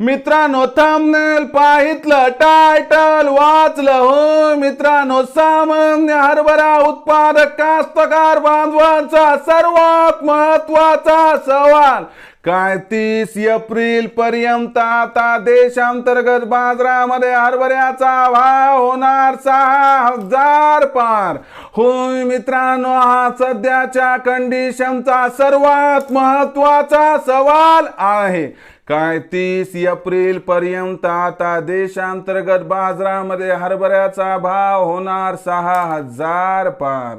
मित्रांनो थांबनेल पाहितलं टायटल वाचलं हो मित्रांनो सामान्य हरभरा उत्पादक कास्तकार बांधवांचा सर्वात महत्त्वाचा सवाल काय तीस एप्रिल पर्यंत आता देशांतर्गत बाजारामध्ये हरभऱ्याचा भाव होणार? सहा हजार पार. होय मित्रांनो हा सध्याच्या कंडिशनचा सर्वात महत्त्वाचा सवाल आहे. काय तीस एप्रिल पर्यंत आता देशांतर्गत बाजारामध्ये हरभऱ्याचा भाव होणार सहा हजार पार.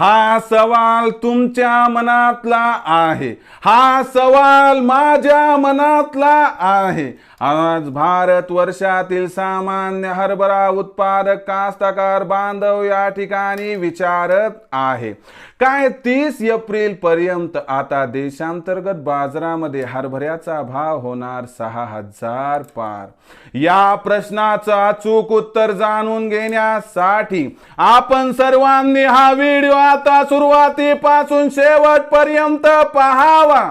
हा सवाल तुमच्या मनातला आहे. हा सवाल माझ्या मनातला आहे. आज भारत वर्षातील सामान्य हरभरा उत्पादक कास्तकार बांधव या ठिकाणी विचारत आहे. काय तीस एप्रिल पर्यंत आता देशांतर्गत बाजारामध्ये हरभऱ्याचा भाव होणार सहा हजार पार? या प्रश्नाचं अचूक उत्तर जाणून घेण्यासाठी आपण सर्वांनी हा व्हिडिओ आता सुरुवातीपासून शेवटपर्यंत पाहावा.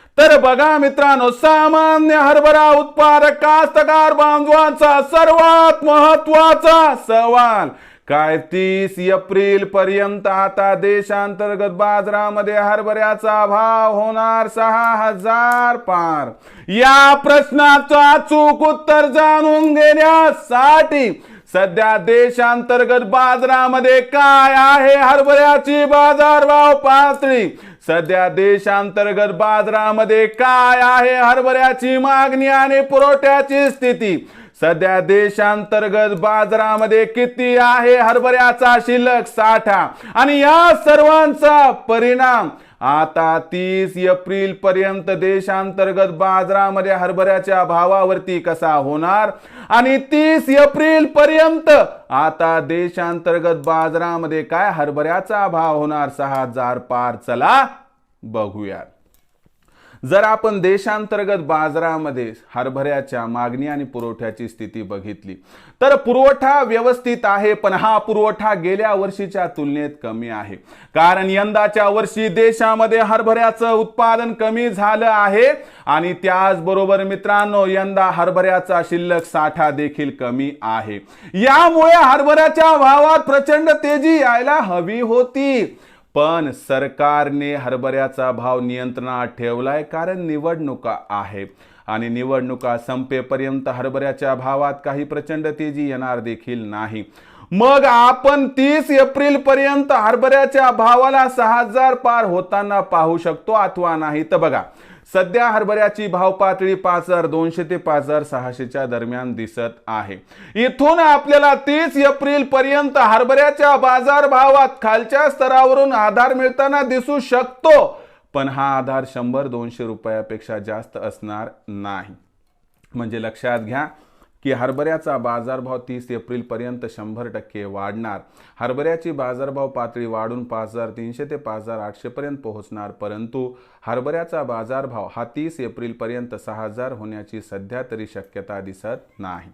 तर बघा मित्रांनो सामान्य हरभरा उत्पादक कास्तकार बांधवांचा सर्वात महत्त्वाचा सवाल काय? तीस एप्रिल पर्यंत आता देशांतर्गत बाजारामध्ये हरभऱ्याचा भाव होणार सहा हजार पार. या प्रश्नाचं अचूक उत्तर जाणून घेण्यासाठी सध्या देशांतर्गत बाजारामध्ये काय आहे? हरभऱ्याची बाजारभाव पातळी सध्या देशांतर्गत बाजारामध्ये काय आहे हरभऱ्याची मागणी आणि पुरवठ्याची स्थिती? सध्या देशांतर्गत बाजारामध्ये किती आहे हरभऱ्याचा शिल्लक साठा? आणि या सर्वांचा परिणाम आता तीस एप्रिल पर्यंत देशांतर्गत बाजारामध्ये हरभऱ्याच्या भावावरती कसा होणार? आणि तीस एप्रिल पर्यंत आता देशांतर्गत बाजारामध्ये काय हरभऱ्याचा भाव होणार? सहा हजार पार चला बघूयात. जर आपण देशांतर्गत बाजारामध्ये हरभऱ्याच्या मागणी आणि पुरवठ्याची स्थिती बघितली तर पुरवठा व्यवस्थित आहे पण हा पुरवठा गेल्या वर्षीच्या तुलनेत कमी आहे. कारण यंदाच्या वर्षी देशामध्ये हरभऱ्याचं उत्पादन कमी झालं आहे आणि त्याचबरोबर मित्रांनो यंदा हरभऱ्याचा शिल्लक साठा देखील कमी आहे. यामुळे हरभऱ्याच्या भावात प्रचंड तेजी यायला हवी होती. पण सरकारने हरभऱ्याचा भाव नियंत्रणात ठेवलाय कारण निवडणुका आहे आणि निवडणुका संपेपर्यंत हरभऱ्याच्या भावात काही प्रचंड तेजी येणार देखील नाही. मग आपण तीस एप्रिल पर्यंत हरभऱ्याच्या भावाला सहा हजार पार होताना पाहू शकतो अथवा नाही. तर बघा सध्या हरभऱ्याची भाव पातळी पाच हजार दोनशे ते पाच हजार सहाशेच्या दरम्यान दिसत आहे. इथून आपल्याला तीस एप्रिल पर्यंत हरभऱ्याच्या बाजार भावात खालच्या स्तरावरून आधार मिळताना दिसू शकतो पण हा आधार शंभर दोनशे रुपयापेक्षा जास्त असणार नाही. म्हणजे लक्षात घ्या की हरभऱ्याचा बाजारभाव तीस एप्रिलपर्यंत शंभर टक्के वाढणार. हरभऱ्याची बाजारभाव पातळी वाढून पाच हजार तीनशे ते पाच हजार आठशेपर्यंत पोहोचणार परंतु हरभऱ्याचा बाजारभाव हा तीस एप्रिलपर्यंत सहा हजार होण्याची सध्या तरी शक्यता दिसत नाही.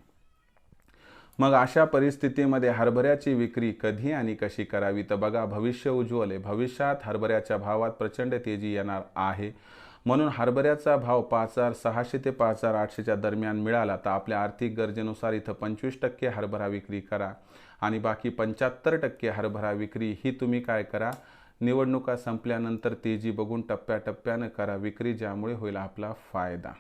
मग अशा परिस्थितीमध्ये हरभऱ्याची विक्री कधी आणि कशी करावी? तर बघा भविष्य उज्ज्वल आहे. भविष्यात हरभऱ्याच्या भावात प्रचंड तेजी येणार आहे. म्हणून हरभऱ्याचा भाव पाच हजार सहाशे ते पाच हजार आठशेच्या दरम्यान मिळाला तर आपल्या आर्थिक गरजेनुसार इथं पंचवीस टक्के हरभरा विक्री करा. आणि बाकी पंच्याहत्तर टक्के हरभरा विक्री ही तुम्ही काय करा? निवडणुका संपल्यानंतर तेजी बघून टप्प्याटप्प्यानं करा विक्री ज्यामुळे होईल आपला फायदा.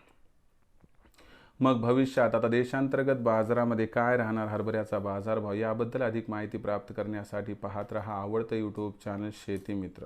मग भविष्यात आता देशांतर्गत बाजारामध्ये काय राहणार हरभऱ्याचा बाजारभाव? याबद्दल अधिक माहिती प्राप्त करण्यासाठी पाहत रहा आवडतं यूट्यूब चॅनल शेती मित्र.